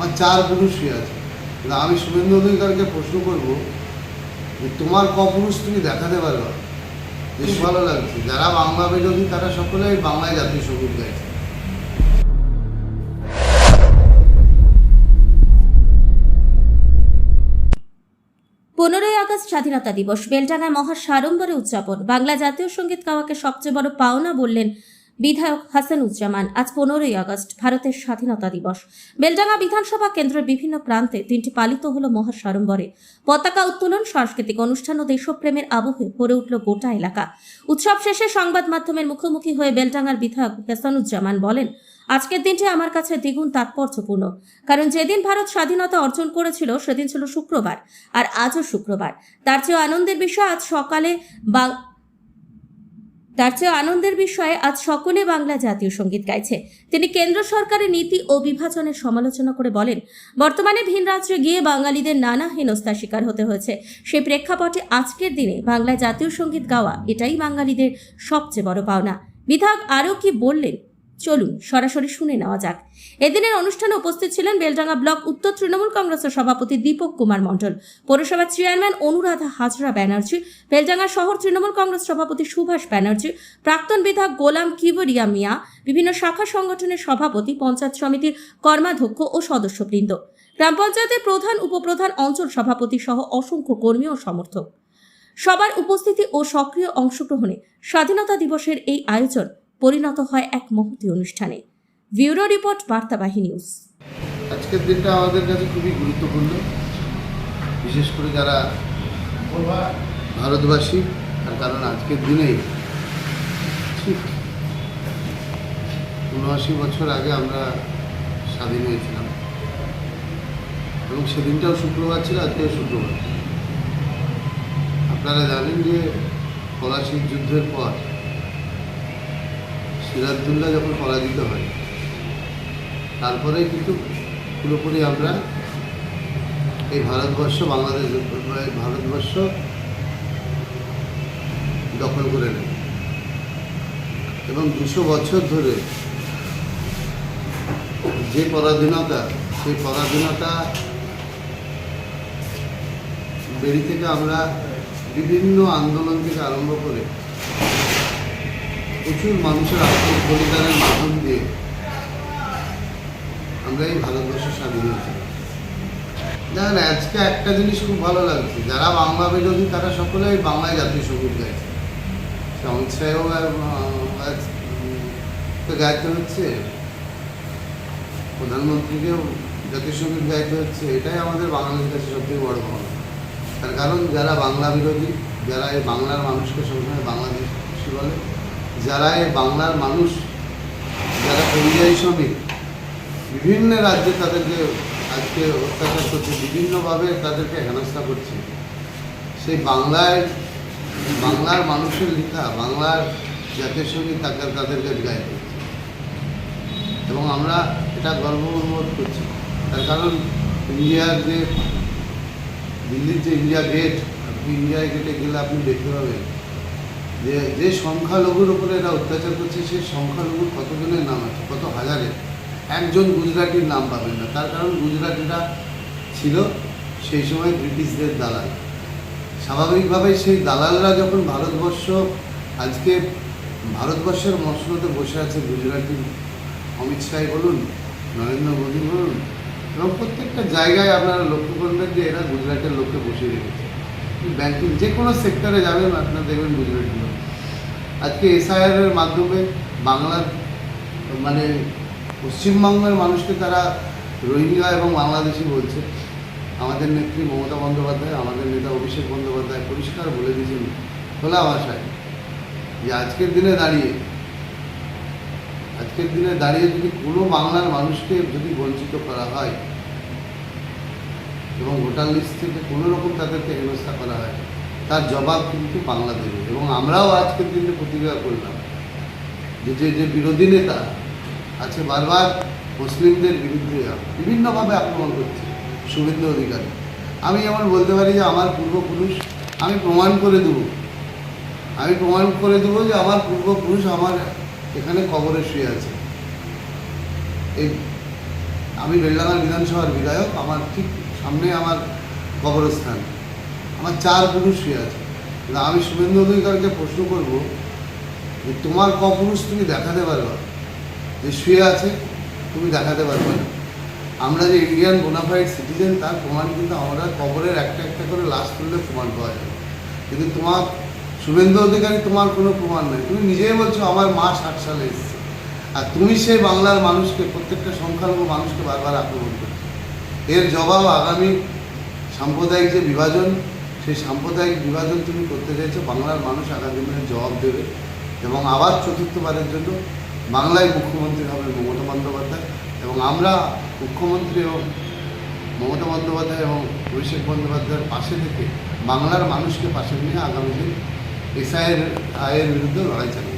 আমার চার পুরুষ শুয়ে আছে। আমি শুভেন্দু অধিকারকে প্রশ্ন করব যে তোমার কপুরুষ তুমি দেখাতে পারবে? বেশ ভালো লাগছে। যারা বাংলা বিরোধী, তারা সকলেই বাংলায় জাতীয় সংগীত গাইছে। পনেরোই আগস্ট স্বাধীনতা দিবস। বেলডাঙ্গায় মহা সাড়ম্বরে উদযাপন। বাংলা জাতীয় সংগীত গাওয়াকে সবচেয়ে বড় পাওনা বললেন বিধায়ক হাসানুজ্জামান আজ পনেরোই আগস্ট ভারতের স্বাধীনতা দিবস। বেলডাঙ্গা বিধানসভা কেন্দ্রের বিভিন্ন প্রান্তে দিনটি পালিত হল মহা সাড়ম্বরে পতাকা উত্তোলন, সাংস্কৃতিক অনুষ্ঠান ও দেশপ্রেমের আবহে ভরে উঠল গোটা এলাকা। উৎসব শেষে সংবাদ মাধ্যমের মুখোমুখি হয়ে বেলডাঙ্গার বিধায়ক হাসানুজ্জামান বলেন, আজকের দিনটি আমার কাছে দ্বিগুণ তাৎপর্যপূর্ণ। কারণ যেদিন ভারত স্বাধীনতা অর্জন করেছিল, সেদিন ছিল শুক্রবার, আর আজও শুক্রবার। তার চেয়েও আনন্দের বিষয়, আজ সকালে বাং তার চেয়ে আনন্দের বিষয়ে আজ সকলে বাংলা জাতীয় সংগীত গাইছে। তিনি কেন্দ্র সরকারের নীতি ও বিভাজনের সমালোচনা করে বলেন, বর্তমানে ভিন রাজ্যে গিয়ে বাঙালিদের নানা হেনস্থার শিকার হতে হয়েছে। সেই প্রেক্ষাপটে আজকের দিনে বাংলায় জাতীয় সংগীত গাওয়া এটাই বাঙালিদের সবচেয়ে বড় পাওনা। বিধায়ক আরও কি বললেন? চলুন সরাসরি শুনে নেওয়া যাক। এদিনের অনুষ্ঠানে উপস্থিত ছিলেন বেলডাঙ্গা ব্লক উত্তর তৃণমূল কংগ্রেসের সভাপতি দীপক কুমার মণ্ডল পৌরসভার চেয়ারম্যান অনুরাধা হাজরা ব্যানার্জি, বেলডাঙ্গা শহর তৃণমূল কংগ্রেস সভাপতি সুভাষ ব্যানার্জি, প্রাক্তন বিধায়ক গোলাম কিবরিয়া মিয়া, বিভিন্ন শাখা সংগঠনের সভাপতি, পঞ্চায়েত সমিতির কর্মাধ্যক্ষ ও সদস্যবৃন্দ। গ্রাম পঞ্চায়েতের প্রধান, উপপ্রধান অঞ্চল সভাপতি সহ অসংখ্য কর্মী ও সমর্থক। সবার উপস্থিতি ও সক্রিয় অংশগ্রহণে স্বাধীনতা দিবসের এই আয়োজন পরিণত হয় এক মহতী অনুষ্ঠানে। Bureau report, Bartabahi news. আজকের দিনটা আমাদের কাছে খুবই গুরুত্বপূর্ণ। বিশেষ করে যারা ভারতবাসী, তার কারণ আজকের দিনে ঠিক উনআশি বছর আগে আমরা স্বাধীন হয়েছিলাম। এবং সেদিনটাও শুক্রবার ছিল, আজকেও শুক্রবার। আপনারা জানেন যে পলাশির যুদ্ধের পর সিরাজদুল্লাহ যখন পরাজিত হয় তারপরে কিন্তু পুরোপুরি আমরা এই ভারতবর্ষ, বাংলাদেশ ভারতবর্ষ দখল করে নেব এবং দুশো বছর ধরে যে পরাধীনতা, সেই পরাধীনতা বেরি থেকে আমরা বিভিন্ন আন্দোলন থেকে আরম্ভ করে প্রচুর মানুষের আত্মবলিদানের মাধ্যম দিয়ে আমরা এই ভারতবর্ষ স্বাধীন হয়েছি। দেখেন, আজকে একটা জিনিস খুব ভালো লাগছে। যারা বাংলা বিরোধী, তারা সকলেই বাংলায় জাতীয় সংগীত গাইছে সে অমিত তো গাইতে হচ্ছে। প্রধানমন্ত্রীকেও জাতীয় সংগীত গাইতে হচ্ছে। এটাই আমাদের বাংলাদেশের কাছে সবথেকে বড় পাওনা তার কারণ, যারা বাংলা বিরোধী, যারা এই বাংলার মানুষকে সবসময় বাংলাদেশি বলে যারা এই বাংলার মানুষ, যারা পরিযায়ী শ্রমিক, বিভিন্ন রাজ্যে তাদেরকে আজকে অত্যাচার করছে, বিভিন্নভাবে তাদেরকে হেনস্থা করছে। সেই বাংলায়, বাংলার মানুষের লেখা, বাংলার জাতীয় সংগীত তাকে তাদেরকে গায়ে করছে। এবং আমরা এটা গর্ববোধ করছি। তার কারণ, ইন্ডিয়ার যে, দিল্লির যে ইন্ডিয়া গেট, আপনি ইন্ডিয়া গেটে গেলে আপনি দেখতে পাবেন যে যে সংখ্যালঘুর উপরে এরা অত্যাচার করছে, সেই সংখ্যালঘুর কতজনের নাম আছে? কত হাজারের একজন গুজরাটির নাম পাবেন না। তার কারণ গুজরাটিরা ছিল সেই সময় ব্রিটিশদের দালাল। স্বাভাবিকভাবেই সেই দালালরা যখন ভারতবর্ষ, আজকে ভারতবর্ষের মসনতে বসে আছে গুজরাটি অমিত শাহ বলুন, নরেন্দ্র মোদী বলুন, এবং প্রত্যেকটা জায়গায় আপনারা লক্ষ্য করবেন যে এরা গুজরাটের লোককে বসিয়ে রেখেছে। ব্যাংকিং যে কোনো সেক্টরে যাবেন, আপনারা দেখবেন লোক আজকে এসআইআর এর মাধ্যমে বাংলার মানে পশ্চিমবঙ্গের মানুষকে তারা রোহিঙ্গা এবং বাংলাদেশি বলছে। আমাদের নেত্রী মমতা বন্দ্যোপাধ্যায়, আমাদের নেতা অভিষেক বন্দ্যোপাধ্যায় পরিষ্কার বলে দিয়েছেন খোলা ভাষায় যে আজকের দিনে দাঁড়িয়ে, আজকের দিনে দাঁড়িয়ে যদি কোনো বাংলার মানুষকে যদি বঞ্চিত করা হয় এবং ভোটার লিস্ট থেকে কোনো রকম তাদেরকে হেনস্থা করা হয় তার জবাব কিন্তু বাংলা দেবে এবং আমরাও আজকের দিনে প্রতিক্রিয়া করলাম যে যে যে বিরোধী নেতা আছে বারবার মুসলিমদের বিরুদ্ধে বিভিন্নভাবে আক্রমণ করছে, শুভেন্দু অধিকারী। আমি যেমন বলতে পারি যে আমার পূর্বপুরুষ আমি প্রমাণ করে দেবো। আমি প্রমাণ করে দেবো যে আমার পূর্বপুরুষ আমার এখানে কবরে শুয়ে আছে। এই আমি বেলডাঙ্গার বিধানসভার বিধায়ক, আমার ঠিক সামনে আমার কবরস্থান। আমার চার পুরুষ শুয়ে আছে। কিন্তু আমি শুভেন্দু অধিকারকে প্রশ্ন করব যে তোমার কপুরুষ তুমি দেখাতে পারবে? যে শুয়ে আছে, তুমি দেখাতে পারবে না। আমরা যে ইন্ডিয়ান বোনাফাইড সিটিজেন তার প্রমাণ কিন্তু আমরা কবরের একটা একটা করে লাশ তুললে প্রমাণ পাওয়া যাবে। কিন্তু তোমার শুভেন্দু অধিকারী তোমার কোনো প্রমাণ নেই। তুমি নিজেই বলছো আমার মা ষাট সালে এসেছে। আর তুমি সেই বাংলার মানুষকে, প্রত্যেকটা সংখ্যালঘু মানুষকে বারবার আক্রমণ করছ। এর জবাব আগামী সাম্প্রদায়িক যে বিভাজন, সেই সাম্প্রদায়িক বিভাজন তুমি করতে চাইছো, বাংলার মানুষ আগামী দিনে জবাব দেবে এবং আবার চতুর্থবারের জন্য বাংলায় মুখ্যমন্ত্রী হবে মমতা বন্দ্যোপাধ্যায় এবং আমরা মুখ্যমন্ত্রী এবং মমতা বন্দ্যোপাধ্যায় এবং অভিষেক বন্দ্যোপাধ্যায়ের পাশে থেকে বাংলার মানুষকে পাশে নিয়ে আগামী দিন এসআইয়ের আয়ের বিরুদ্ধে লড়াই চালাবো